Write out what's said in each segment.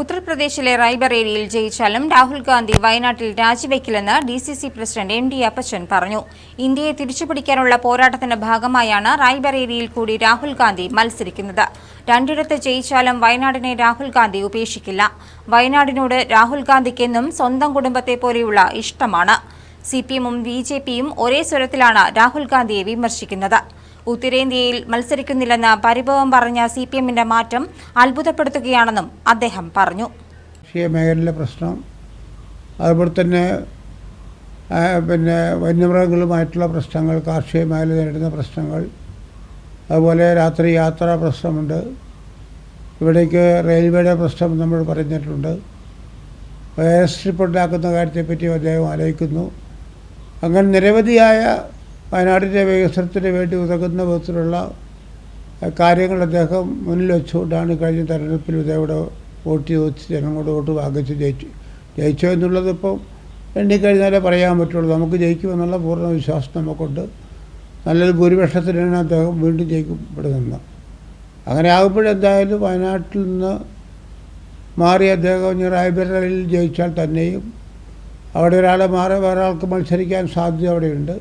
ഉത്തർപ്രദേശിലെ റായ്ബറേലിയിൽ ജയിച്ചാലും രാഹുൽ ഗാന്ധി വയനാട്ടിൽ രാജിവെക്കില്ലെന്ന് D C C president M D Appachan പറഞ്ഞു. ഇന്ത്യയെ തിരിച്ചുപിടിക്കാനുള്ള പോരാട്ടത്തിന്റെ ഭാഗമായാണ് റായ്ബറേലിയിൽ കൂടി രാഹുൽ ഗാന്ധി മത്സരിക്കുന്നത്. രണ്ടിടത്ത് ജയിച്ചാലും വയനാടിനെ രാഹുൽ ഗാന്ധി ഉപേക്ഷിക്കില്ല. വയനാടിനോട് രാഹുൽ ഗാന്ധിക്കെന്നും സ്വന്തം കുടുംബത്തെ പോലെയുള്ള ഇഷ്ടമാണ്. സി പി എമ്മും ബി ജെ പിയും ഒരേ സ്വരത്തിലാണ് രാഹുൽ ഗാന്ധിയെ വിമർശിക്കുന്നത്. ഉത്തരേന്ത്യയിൽ മത്സരിക്കുന്നില്ലെന്ന് പരിഭവം പറഞ്ഞ സി പി എമ്മിന്റെ മാറ്റം അത്ഭുതപ്പെടുത്തുകയാണെന്നും അദ്ദേഹം പറഞ്ഞു. മേഖലയിലെ പ്രശ്നം അതുപോലെ തന്നെ പിന്നെ വന്യമൃഗങ്ങളുമായിട്ടുള്ള പ്രശ്നങ്ങൾ കാർഷിക മേഖല നേരിടുന്ന പ്രശ്നങ്ങൾ അതുപോലെ രാത്രി യാത്രാ പ്രശ്നമുണ്ട്. ഇവിടേക്ക് റെയിൽവേയുടെ പ്രശ്നം നമ്മൾ പറഞ്ഞിട്ടുണ്ട്. എയർ സ്ട്രിപ്പ് ഉണ്ടാക്കുന്ന കാര്യത്തെപ്പറ്റി അദ്ദേഹം ആലോചിക്കുന്നു. അങ്ങനെ നിരവധിയായ വയനാടിന്റെ വികസനത്തിന് വേണ്ടി ഉതകുന്ന വിധത്തിലുള്ള കാര്യങ്ങൾ അദ്ദേഹം മുന്നിൽ വെച്ചുകൊണ്ടാണ് കഴിഞ്ഞ തെരഞ്ഞെടുപ്പിൽ ഇതേവിടെ വോട്ട് ചോദിച്ച് ജനങ്ങളോട് വോട്ട് വാങ്ങിച്ച് ജയിച്ചു. ജയിച്ചോ എന്നുള്ളത് ഇപ്പം എണ്ണിക്കഴിഞ്ഞാലേ പറയാൻ പറ്റുള്ളൂ. നമുക്ക് ജയിക്കുമെന്നുള്ള പൂർണ വിശ്വാസം നമുക്കുണ്ട്. നല്ലൊരു ഭൂരിപക്ഷത്തിനാണ് അദ്ദേഹം വീണ്ടും ജയിക്കപ്പെടുന്നത്. അങ്ങനെ ആകുമ്പോഴെന്തായാലും വയനാട്ടിൽ നിന്ന് മാറി അദ്ദേഹം ഇനി റായ്ബറയിൽ ജയിച്ചാൽ തന്നെയും അവിടെ ഒരാളെ മാറി വേറെ ആൾക്ക് മത്സരിക്കാൻ സാധ്യത അവിടെയുണ്ട്.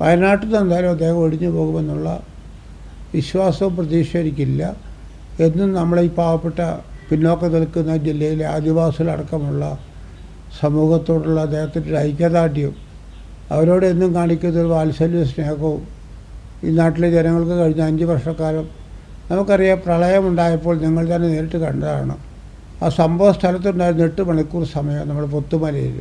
വയനാട്ടിൽ എന്തായാലും അദ്ദേഹം ഒഴിഞ്ഞു പോകുമെന്നുള്ള വിശ്വാസവും പ്രതീക്ഷ എനിക്കില്ല. എന്നും നമ്മളെ ഈ പാവപ്പെട്ട പിന്നോക്കം നിൽക്കുന്ന ജില്ലയിലെ ആദിവാസികളടക്കമുള്ള സമൂഹത്തോടുള്ള അദ്ദേഹത്തിന്റെ ഒരു ഐക്യദാർഢ്യവും അവരോട് എന്നും കാണിക്കുന്ന ഒരു വാത്സല്യ സ്നേഹവും ഈ നാട്ടിലെ ജനങ്ങൾക്ക് കഴിഞ്ഞ അഞ്ച് വർഷക്കാലം നമുക്കറിയാം പ്രളയമുണ്ടായപ്പോൾ നിങ്ങൾ തന്നെ നേരിട്ട് കണ്ടതാണ്. ആ സംഭവ സ്ഥലത്തുണ്ടായിരുന്ന എട്ട് മണിക്കൂർ സമയം നമ്മൾ പൊത്തുമലയിൽ